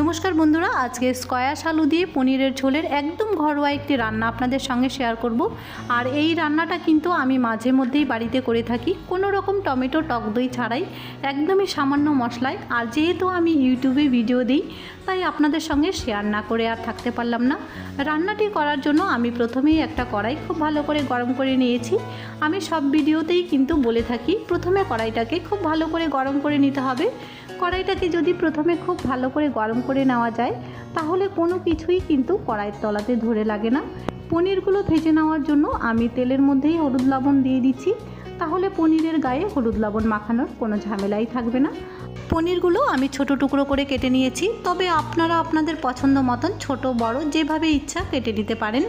নমস্কার বন্ধুরা, আজকে স্কয়াশ আলু দিয়ে পনিরের ঝোলের একদম ঘরোয়া একটি রান্না আপনাদের সঙ্গে শেয়ার করব। আর এই রান্নাটা কিন্তু আমি মাঝে মধ্যেই বাড়িতে করে থাকি। কোনো রকম টমেটো, টক দই ছাড়াই একদমই সামান্য মশলায়। আর যেহেতু আমি ইউটিউবে ভিডিও দিই, তাই আপনাদের সঙ্গে শেয়ার না করে আর থাকতে পারলাম না। রান্নাটি করার জন্য আমি প্রথমেই একটা কড়াই খুব ভালো করে গরম করে নিয়েছি। আমি সব ভিডিওতেই কিন্তু বলে থাকি, প্রথমে কড়াইটাকে খুব ভালো করে গরম করে নিতে হবে। কড়াইটাকে যদি প্রথমে খুব ভালো করে গরম করে নেওয়া যায়, তাহলে কোনো কিছুই কিন্তু কড়াইয়ের তলাতে ধরে লাগে না। পনিরগুলো ভেজে নেওয়ার জন্য আমি তেলের মধ্যেই হলুদ লবণ দিয়ে দিচ্ছি। তাহলে পনিরের গায়ে হলুদ লবণ মাখানোর কোনো ঝামেলাই থাকবে না। পনিরগুলো আমি ছোট টুকরো করে কেটে নিয়েছি, তবে আপনারা আপনাদের পছন্দ মতন ছোট, বড়, যেভাবে ইচ্ছা কেটে নিতে পারেন।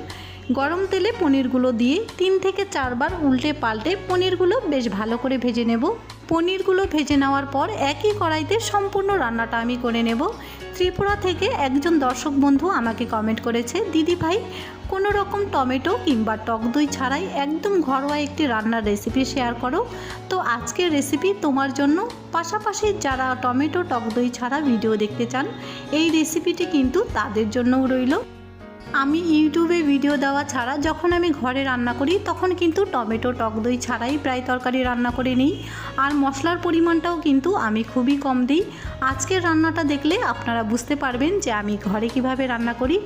গরম তেলে পনিরগুলো দিয়ে তিন থেকে চারবার উল্টে পাল্টে পনিরগুলো বেশ ভালো করে ভেজে নেব। পনিরগুলো ভেজে নেওয়ার পর একই কড়াইতে সম্পূর্ণ রান্নাটা আমি করে নেব। ত্রিপুরা থেকে একজন দর্শক বন্ধু আমাকে কমেন্ট করেছে, দিদি ভাই, কোনো রকম টমেটো কিংবা টক দই ছাড়াই একদম ঘরোয়া একটি রান্নার রেসিপি শেয়ার করো। তো আজকের রেসিপি তোমার জন্য। পাশাপাশি যারা টমেটো, টক দই ছাড়া ভিডিও দেখতে চান, এই রেসিপিটি কিন্তু তাদের জন্যও রইল। আমি ইউটিউবে ভিডিও দেওয়া ছাড়া যখন আমি ঘরে রান্না করি, তখন কিন্তু টমেটো, টক দই ছাড়াই প্রায় তরকারি রান্না করে নিই। আর মশলার পরিমাণটাও কিন্তু আমি খুবই কম দিই। আজকের রান্নাটা দেখলে আপনারা বুঝতে পারবেন যে আমি ঘরে কীভাবে রান্না করি।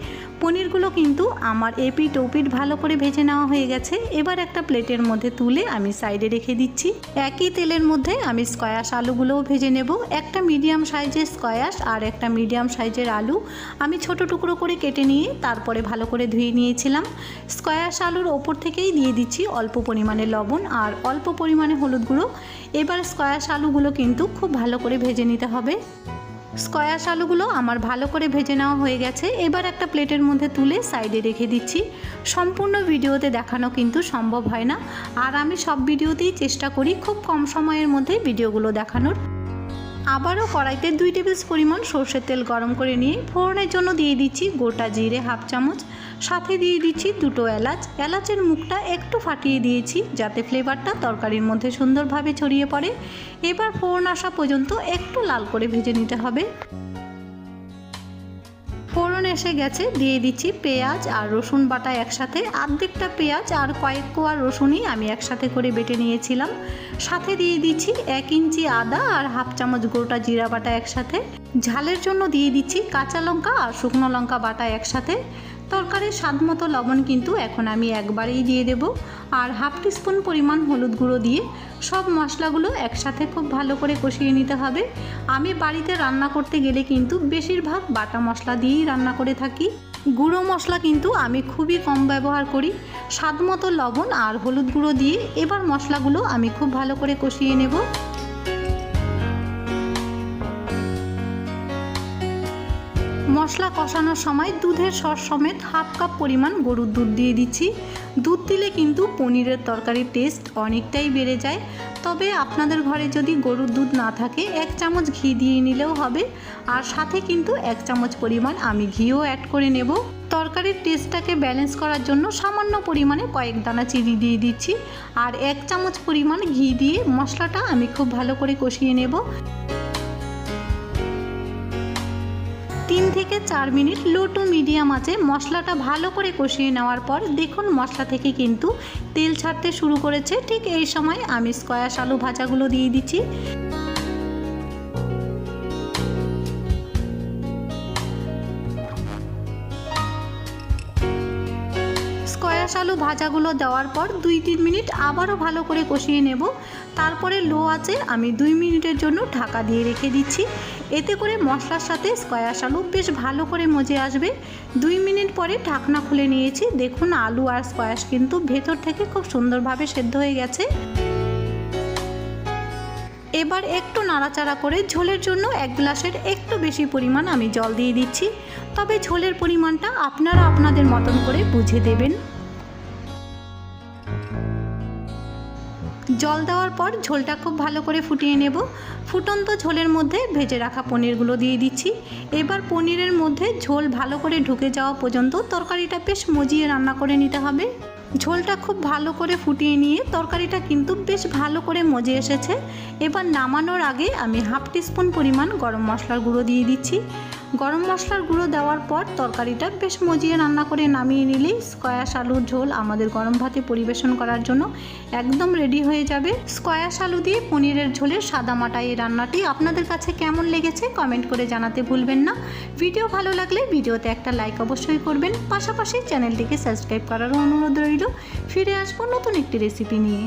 পনিরগুলো কিন্তু আমার এপিট ওপিট ভালো করে ভেজে নেওয়া হয়ে গেছে। এবার একটা প্লেটের মধ্যে তুলে আমি সাইডে রেখে দিচ্ছি। একই তেলের মধ্যে আমি স্কয়াশ আলুগুলোও ভেজে নেব। একটা মিডিয়াম সাইজের স্কয়াশ আর একটা মিডিয়াম সাইজের আলু আমি ছোট টুকরো করে কেটে নিয়ে তারপরে ভালো করে ধুয়ে নিয়েছিলাম। স্কয়াশ আলুর ওপর থেকেই দিয়ে দিচ্ছি অল্প পরিমাণে লবণ আর অল্প পরিমাণে হলুদ গুঁড়ো। এবার স্কয়াশ আলুগুলো কিন্তু খুব ভালো করে ভেজে নিতে হবে। স্কয়াশ আলুগুলো আমার ভালো করে ভেজে নেওয়া হয়ে গেছে। এবার একটা প্লেটের মধ্যে তুলে সাইডে রেখে দিচ্ছি। সম্পূর্ণ ভিডিওতে দেখানো কিন্তু সম্ভব হয় না। আর আমি সব ভিডিওতেই চেষ্টা করি খুব কম সময়ের মধ্যে ভিডিওগুলো দেখানোর। আবারও কড়াইতে দুই টেবিল পরিমাণ সর্ষের তেল গরম করে নিয়ে ফোড়নের জন্য দিয়ে দিচ্ছি গোটা জিরে হাফ চামচ। সাথে দিয়ে দিচ্ছি দুটো এলাচ। এলাচের মুখটা একটু ফাটিয়ে দিয়েছি যাতে ফ্লেভারটা তরকারির মধ্যে সুন্দরভাবে ছড়িয়ে পড়ে। এবার ফোড়ন আসা পর্যন্ত একটু লাল করে ভেজে নিতে হবে। এসে গেছে, দিয়ে দিচ্ছি পেঁয়াজ আর রসুন বাটা একসাথে। আর্ধেকটা পেঁয়াজ আর কয়েক কোয়া রসুনই আমি একসাথে করে বেটে নিয়েছিলাম। সাথে দিয়ে দিচ্ছি এক ইঞ্চি আদা আর হাফ চামচ গোটা জিরা বাটা একসাথে। ঝালের জন্য দিয়ে দিচ্ছি কাঁচা লঙ্কা আর শুকনো লঙ্কা বাটা একসাথে। তরকারির স্বাদ মতো লবণ কিন্তু এখন আমি একবারেই দিয়ে দেব। আর হাফ টিস্পুন পরিমাণ হলুদ গুঁড়ো দিয়ে সব মশলাগুলো একসাথে খুব ভালো করে কষিয়ে নিতে হবে। আমি বাড়িতে রান্না করতে গেলে কিন্তু বেশিরভাগ বাটা মশলা দিয়েই রান্না করে থাকি। গুঁড়ো মশলা কিন্তু আমি খুবই কম ব্যবহার করি। স্বাদ মতো লবণ আর হলুদ গুঁড়ো দিয়ে এবার মশলাগুলো আমি খুব ভালো করে কষিয়ে নেব। মশলা কষানোর সময় দুধের সর সমেত হাফ কাপ পরিমাণ গরুর দুধ দিয়ে দিচ্ছি। দুধ দিলে কিন্তু পনিরের তরকারির টেস্ট অনেকটাই বেড়ে যায়। তবে আপনাদের ঘরে যদি গরুর দুধ না থাকে, এক চামচ ঘি দিয়ে নিলেও হবে। আর সাথে কিন্তু এক চামচ পরিমাণ আমি ঘিও অ্যাড করে নেব। তরকারির টেস্টটাকে ব্যালেন্স করার জন্য সামান্য পরিমাণে কয়েক দানা চিনি দিয়ে দিচ্ছি। আর এক চামচ পরিমাণ ঘি দিয়ে মশলাটা আমি খুব ভালো করে কষিয়ে নেব। তিন থেকে চার মিনিট লো টু মিডিয়াম আছে মশলাটা ভালো করে কষিয়ে নেওয়ার পর দেখুন মশলা থেকে কিন্তু তেল ছাড়তে শুরু করেছে। ঠিক এই সময় আমি স্কয়াশ আলু ভাজাগুলো দিয়ে দিচ্ছি। স্কয়াশ আলু ভাজাগুলো দেওয়ার পর দুই তিন মিনিট আবারও ভালো করে কষিয়ে নেব। তারপরে লো আছে আমি দুই মিনিটের জন্য ঢাকা দিয়ে রেখে দিচ্ছি। এতে করে মশলার সাথে স্কয়াশ আলু বেশ ভালো করে মজে আসবে। দুই মিনিট পরে ঢাকনা খুলে নিয়েছি। দেখুন আলু আর স্কয়াশ কিন্তু ভেতর থেকে খুব সুন্দরভাবে সেদ্ধ হয়ে গেছে। এবার একটু নাড়াচাড়া করে ঝোলের জন্য এক গ্লাসের একটু বেশি পরিমাণ আমি জল দিয়ে দিচ্ছি। তবে ঝোলের পরিমাণটা আপনারা আপনাদের মতন করে বুঝে দেবেন। জল দেওয়ার পর ঝোলটা খুব ভালো করে ফুটিয়ে নেব। ফুটন্ত ঝোলের মধ্যে ভেজে রাখা পনিরগুলো দিয়ে দিচ্ছি। এবার পনিরের মধ্যে ঝোল ভালো করে ঢুকে যাওয়া পর্যন্ত তরকারিটা বেশ মজিয়ে রান্না করে নিতে হবে। ঝোলটা খুব ভালো করে ফুটিয়ে নিয়ে তরকারিটা কিন্তু বেশ ভালো করে মজে এসেছে। এবার নামানোর আগে আমি হাফ টিস্পুন পরিমাণ গরম মশলার গুঁড়ো দিয়ে দিচ্ছি। গরম মশলার গুঁড়ো দেওয়ার পর তরকারিটা বেশ মজিয়ে রান্না করে নামিয়ে নিলেই স্কয়াশ আলুর ঝোল আমাদের গরম ভাতে পরিবেশন করার জন্য একদম রেডি হয়ে যাবে। স্কয়াশ আলু দিয়ে পনিরের ঝোলের সাদামাটা এই রান্নাটি আপনাদের কাছে কেমন লেগেছে কমেন্ট করে জানাতে ভুলবেন না। ভিডিও ভালো লাগলে ভিডিওতে একটা লাইক অবশ্যই করবেন। পাশাপাশি চ্যানেলটিকে সাবস্ক্রাইব করারও অনুরোধ রইল। ফিরে আসব নতুন একটি রেসিপি নিয়ে।